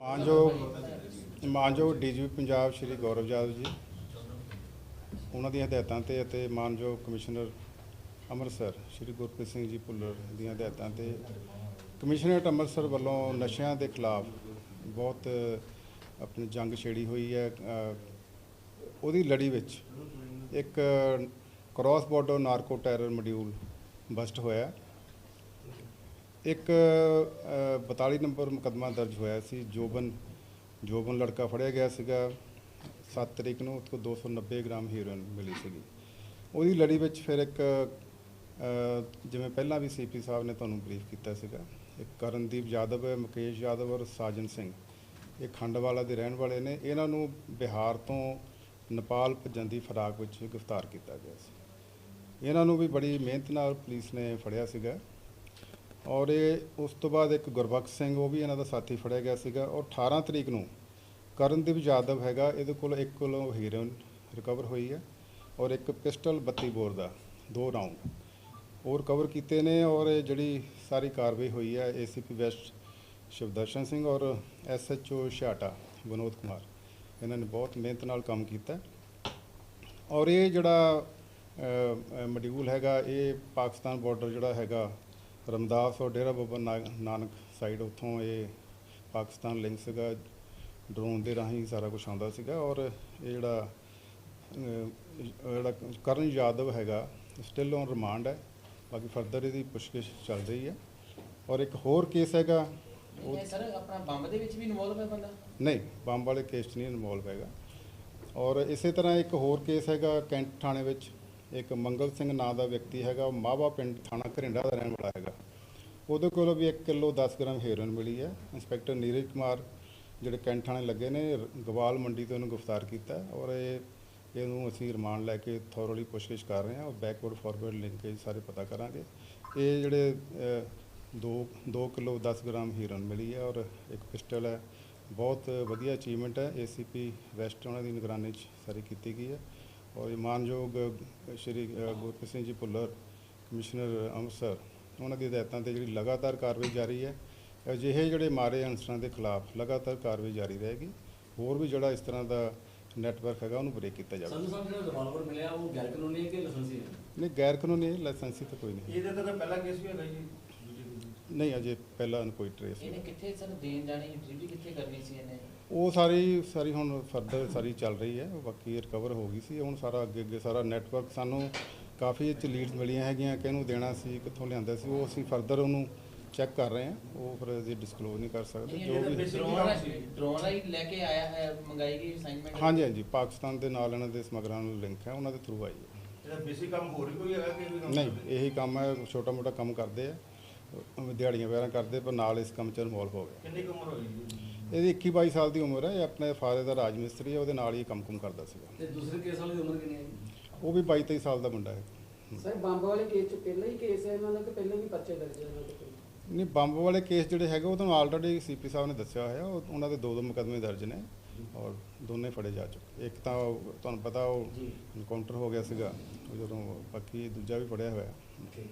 ਮਾਨਯੋਗ ਮਾਨਯੋਗ ਡੀਜੀਪੀ ਪੰਜਾਬ ਸ਼੍ਰੀ ਗੌਰਵ ਯਾਦਵ ਜੀ, ਉਹਨਾਂ ਦੀਆਂ ਹਦਾਇਤਾਂ ਤੇ ਅਤੇ ਮਾਨਯੋਗ ਕਮਿਸ਼ਨਰ ਅੰਮ੍ਰਿਤਸਰ ਸ਼੍ਰੀ ਗੁਰਪ੍ਰੀਤ ਸਿੰਘ ਜੀ ਭੁੱਲਰ ਦੀਆਂ ਹਦਾਇਤਾਂ ਤੇ ਕਮਿਸ਼ਨਰੇਟ ਅੰਮ੍ਰਿਤਸਰ ਵੱਲੋਂ ਨਸ਼ਿਆਂ ਦੇ ਖਿਲਾਫ ਬਹੁਤ ਆਪਣੀ ਜੰਗ ਛੇੜੀ ਹੋਈ ਹੈ। ਉਹਦੀ ਲੜੀ ਵਿੱਚ ਇੱਕ cross border narco terror module bust ਹੋਇਆ। ਇੱਕ ਅ, 42 ਨੰਬਰ ਮੁਕੱਦਮਾ ਦਰਜ ਹੋਇਆ ਸੀ। ਜੋਬਨ ਜੋਬਨ ਲੜਕਾ ਫੜਿਆ ਗਿਆ ਸੀਗਾ। 7 ਤਰੀਕ ਨੂੰ ਉਸਕੋ 290 ਗ੍ਰਾਮ ਹੀਰੋਇਨ ਮਿਲੀ ਸੀਗੀ। ਉਹਦੀ ਲੜੀ ਵਿੱਚ ਫਿਰ ਇੱਕ ਜਿਵੇਂ ਪਹਿਲਾਂ ਵੀ ਸੀਪੀ ਸਾਹਿਬ ਨੇ ਤੁਹਾਨੂੰ ਬਰੀਫ ਕੀਤਾ ਸੀਗਾ ਇੱਕ ਕਰਨਦੀਪ ਯਾਦਵ ਹੈ ਮੁਕੇਸ਼ ਯਾਦਵ ਔਰ ਸਾਜਨ ਸਿੰਘ। ਇਹ ਖੰਡਵਾਲਾ ਦੇ ਰਹਿਣ ਵਾਲੇ ਨੇ। ਇਹਨਾਂ ਨੂੰ ਬਿਹਾਰ ਤੋਂ ਨੇਪਾਲ ਭੱਜਣ ਦੀ ਫਰਾਕ ਵਿੱਚ ਗ੍ਰਿਫਤਾਰ ਕੀਤਾ ਗਿਆ ਸੀ। ਇਹਨਾਂ ਨੂੰ ਵੀ ਬੜੀ ਮਿਹਨਤ ਨਾਲ ਪੁਲਿਸ ਨੇ ਫੜਿਆ ਸੀਗਾ। ਔਰ ਇਹ ਉਸ ਤੋਂ ਬਾਅਦ ਇੱਕ ਗੁਰਬਖਸ਼ ਸਿੰਘ, ਉਹ ਵੀ ਇਹਨਾਂ ਦਾ ਸਾਥੀ ਫੜਿਆ ਗਿਆ ਸੀਗਾ। ਔਰ 18 ਤਰੀਕ ਨੂੰ ਕਰਨਦੀਪ ਯਾਦਵ ਹੈਗਾ, ਇਹਦੇ ਕੋਲ ਇੱਕ ਕੋਲੋਂ ਹੀਰੋਇਨ ਰਿਕਵਰ ਹੋਈ ਹੈ ਔਰ ਇੱਕ ਪਿਸਟਲ 32 ਬੋਰ ਦਾ, ਦੋ ਰਾਉਂਡ ਉਹ ਰਿਕਵਰ ਕੀਤੇ ਨੇ ਔਰ ਜਿਹੜੀ ਸਾਰੀ ਕਾਰਵਾਈ ਹੋਈ ਹੈ ਏਸੀਪੀ ਵੈਸਟ ਸ਼ਿਵਦਰਸ਼ਨ ਸਿੰਘ ਔਰ ਐਸਐਚਓ ਛਾਟਾ ਵਿਨੋਦ ਕੁਮਾਰ। ਇਹਨਾਂ ਨੇ ਬਹੁਤ ਮਿਹਨਤ ਨਾਲ ਕੰਮ ਕੀਤਾ। ਔਰ ਇਹ ਜਿਹੜਾ ਮਡਿਊਲ ਹੈਗਾ, ਇਹ ਪਾਕਿਸਤਾਨ ਬਾਰਡਰ ਜਿਹੜਾ ਹੈਗਾ ਰਮਦਾਸ ਔਰ ਡੇਰਾ ਬਾਬਾ ਨਾਨਕ ਸਾਈਡ ਉੱਥੋਂ ਇਹ ਪਾਕਿਸਤਾਨ ਲਿੰਕ ਸੀਗਾ ਡਰੋਨ ਦੇ ਰਾਹੀਂ ਸਾਰਾ ਕੁਝ ਆਉਂਦਾ ਸੀਗਾ ਔਰ ਇਹ ਜਿਹੜਾ ਜਿਹੜਾ ਕਰਨ ਯਾਦਵ ਹੈਗਾ ਸਟਿਲ ਔਨ ਰਿਮਾਂਡ ਹੈ ਬਾਕੀ ਫਰਦਰ ਇਹਦੀ ਪੁੱਛਗਿੱਛ ਚੱਲ ਰਹੀ ਹੈ ਔਰ ਇੱਕ ਹੋਰ ਕੇਸ ਹੈਗਾ ਉਹ ਸਰ ਆਪਣਾ ਬੰਬ ਦੇ ਵਿੱਚ ਵੀ ਇਨਵੋਲਵ ਹੈ ਬੰਦਾ? ਨਹੀਂ ਬੰਬ ਵਾਲੇ ਕੇਸ 'ਚ ਨਹੀਂ ਇਨਵੋਲਵ ਹੈਗਾ ਔਰ ਇਸੇ ਤਰ੍ਹਾਂ ਇੱਕ ਹੋਰ ਕੇਸ ਹੈਗਾ ਕੈਂਟ ਥਾਣੇ ਵਿੱਚ ਇੱਕ ਮੰਗਲ ਸਿੰਘ ਨਾਂ ਦਾ ਵਿਅਕਤੀ ਹੈਗਾ ਉਹ ਮਾਵਾ ਪਿੰਡ ਥਾਣਾ ਘਰਿੰਡਾ ਦਾ ਰਹਿਣ ਵਾਲਾ ਹੈਗਾ। ਉਹਦੇ ਕੋਲੋਂ ਵੀ 1 ਕਿਲੋ 10 ਗ੍ਰਾਮ ਹੈਰੋਇਨ ਮਿਲੀ ਹੈ। ਇੰਸਪੈਕਟਰ ਨੀਰਜ ਕੁਮਾਰ ਜਿਹੜੇ ਕੈਂਟ ਥਾਣੇ ਲੱਗੇ ਨੇ ਗਵਾਲ ਮੰਡੀ ਤੋਂ ਇਹਨੂੰ ਗ੍ਰਿਫਤਾਰ ਕੀਤਾ ਔਰ ਇਹ ਇਹਨੂੰ ਅਸੀਂ ਰਿਮਾਂਡ ਲੈ ਕੇ ਥੋਰਲੀ ਪੁੱਛਗਿੱਛ ਕਰ ਰਹੇ ਹਾਂ ਔਰ ਬੈਕਵਰਡ ਫਾਰਵਰਡ ਲਿੰਕੇਜ ਸਾਰੇ ਪਤਾ ਕਰਾਂਗੇ। ਇਹ ਜਿਹੜੇ ਅ, ਦੋ 2 ਕਿਲੋ 10 ਗ੍ਰਾਮ ਹੀਰੋਇਨ ਮਿਲੀ ਹੈ ਔਰ ਇੱਕ ਪਿਸਟਲ ਹੈ। ਬਹੁਤ ਵਧੀਆ ਅਚੀਵਮੈਂਟ ਹੈ। ਏਸੀਪੀ ਵੈਸਟ ਉਹਨਾਂ ਦੀ ਨਿਗਰਾਨੀ 'ਚ ਸਾਰੀ ਕੀਤੀ ਗਈ ਹੈ। ਔਰ ਮਾਨਯੋਗ ਸ਼੍ਰੀ ਗੁਰਪ੍ਰੀਤ ਸਿੰਘ ਜੀ ਭੁੱਲਰ ਕਮਿਸ਼ਨਰ ਅੰਮ੍ਰਿਤਸਰ ਉਹਨਾਂ ਦੀ ਹਦਾਇਤਾਂ ਤੇ ਜਿਹੜੀ ਲਗਾਤਾਰ ਕਾਰਵਾਈ ਜਾਰੀ ਹੈ ਅਜਿਹੇ ਜਿਹੜੇ ਮਾਰੇ ਅਨਸਰਾਂ ਦੇ ਖਿਲਾਫ ਲਗਾਤਾਰ ਕਾਰਵਾਈ ਜਾਰੀ ਰਹੇਗੀ ਹੋਰ ਵੀ ਜਿਹੜਾ ਇਸ ਤਰ੍ਹਾਂ ਦਾ ਨੈਟਵਰਕ ਹੈਗਾ ਉਹਨੂੰ ਬ੍ਰੇਕ ਕੀਤਾ ਜਾਵੇ ਸੰਧੂ ਸਾਹਿਬ ਜਿਹੜਾ ਰਿਵਾਲਵਰ ਮਿਲਿਆ ਉਹ ਗੈਰ ਕਾਨੂੰਨੀ ਹੈ ਕਿ ਲਾਇਸੈਂਸੀ ਹੈ? ਨਹੀਂ ਗੈਰ ਕਾਨੂੰਨੀ ਲਾਇਸੈਂਸੀ ਤਾਂ ਕੋਈ ਨਹੀਂ। ਇਹਦੇ ਤੇ ਤਾਂ ਪਹਿਲਾ ਕੇਸ ਵੀ ਹੈਗਾ ਜੀ। ਨਹੀਂ ਅਜੇ ਪਹਿਲਾਂ ਕੋਈ ਟ੍ਰੇਸ ਇਹਨੇ ਕਿੱਥੇ ਸਰ ਦੇਣ ਜਾਣੀ ਡਿਊਟੀ ਕਿੱਥੇ ਕਰਨੀ ਸੀ ਇਹਨੇ? ਉਹ ਸਾਰੀ ਸਾਰੀ ਹੁਣ ਫਰਦਰ ਸਾਰੀ ਚੱਲ ਰਹੀ ਹੈ ਬਾਕੀ ਰਿਕਵਰ ਹੋ ਗਈ ਸੀ। ਹੁਣ ਸਾਰਾ ਅੱਗੇ ਅੱਗੇ ਸਾਰਾ ਨੈਟਵਰਕ ਸਾਨੂੰ ਕਾਫੀ ਇਹ 'ਚ ਲੀਡਸ ਮਿਲੀਆਂ ਹੈਗੀਆਂ ਕਿਹਨੂੰ ਦੇਣਾ ਸੀ ਕਿੱਥੋਂ ਲਿਆਂਦਾ ਸੀ ਉਹ ਅਸੀਂ ਫਰਦਰ ਉਹਨੂੰ ਚੈੱਕ ਕਰ ਰਹੇ ਹਾਂ। ਉਹ ਫਿਰ ਅਸੀਂ ਡਿਸਕਲੋਜ਼ ਨਹੀਂ ਕਰ ਸਕਦੇ ਜੋ ਵੀ ਡਰੋਨ। ਡਰੋਨ ਹੀ ਲੈ ਕੇ ਆਇਆ ਹੈ ਮੰਗਾਈ ਗਈ ਅਸਾਈਨਮੈਂਟ ਹਾਂਜੀ ਹਾਂਜੀ ਪਾਕਿਸਤਾਨ ਦੇ ਨਾਲ ਇਹਨਾਂ ਦੇ ਸਮਗਰਾਂ ਨਾਲ ਲਿੰਕ ਹੈ ਉਹਨਾਂ ਦੇ ਥਰੂ ਆਈ ਹੈ। ਇਹਦਾ ਬੇਸਿਕ ਕੰਮ ਹੋਰ ਵੀ ਕੋਈ ਹੈਗਾ ਕਿ ਇਹ ਵੀ ਕੰਮ ਨਹੀਂ? ਇਹੀ ਕੰਮ ਹੈ ਛੋਟਾ ਮੋਟਾ ਕੰਮ ਕਰਦੇ ਆ। ਦਿਹਾੜੀਆਂ ਵਗੈਰਾ ਕਰਦੇ ਪਰ ਨਾਲ ਇਸ ਕੰਮ 'ਚ ਇਨਵੋਲਵ ਹੋ ਗਏ। ਕਿੰਨੀ ਕੁ ਉਮਰ ਹੋਈ ਜੀ ਇਹਦੀ 21 22 ਸਾਲ ਦੀ ਉਮਰ ਹੈ ਇਹ ਆਪਣੇ ਫਾਦਰ ਦਾ ਰਾਜ ਮਿਸਤਰੀ ਹੈ ਉਹਦੇ ਨਾਲ ਹੀ ਕੰਮ ਕੁਮ ਕਰਦਾ ਸੀਗਾ। ਤੇ ਦੂਸਰੇ ਕੇਸ ਵਾਲੀ ਦੀ ਉਮਰ ਕਿੰਨੀ ਹੈ ਜੀ? ਉਹ ਵੀ 22 23 ਸਾਲ ਦਾ ਮੁੰਡਾ ਹੈ। ਸਰ ਬੰਬ ਵਾਲੇ ਕੇਸ ਚ ਪਹਿਲਾਂ ਹੀ ਕੇਸ ਹੈ ਇਹਨਾਂ ਦਾ ਕਿ ਪਹਿਲਾਂ ਵੀ ਪਰਚੇ ਦਰਜ ਹੈ ਇਹਨਾਂ ਦੇ ਕੋਲ? ਨਹੀਂ ਬੰਬ ਵਾਲੇ ਕੇਸ ਜਿਹੜੇ ਹੈਗੇ ਉਹ ਤੁਹਾਨੂੰ ਆਲਰੇਡੀ ਸੀਪੀ ਸਾਹਿਬ ਨੇ ਦੱਸਿਆ ਹੋਇਆ ਉਹ ਉਹਨਾਂ ਦੇ ਦੋ ਦੋ ਮੁਕੱਦਮੇ ਦਰਜ ਨੇ ਔਰ ਦੋਨੇ ਫੜੇ ਜਾ ਚੁੱਕੇ ਇੱਕ ਤਾਂ ਉਹ ਤੁਹਾਨੂੰ ਪਤਾ ਉਹ ਜੀ। ਇਨਕਾਊਂਟਰ ਹੋ ਗਿਆ ਸੀਗਾ ਉਹ ਜਦੋਂ ਬਾਕੀ ਦੂਜਾ ਵੀ ਫੜਿਆ ਹੋਇਆ। ਠੀਕ।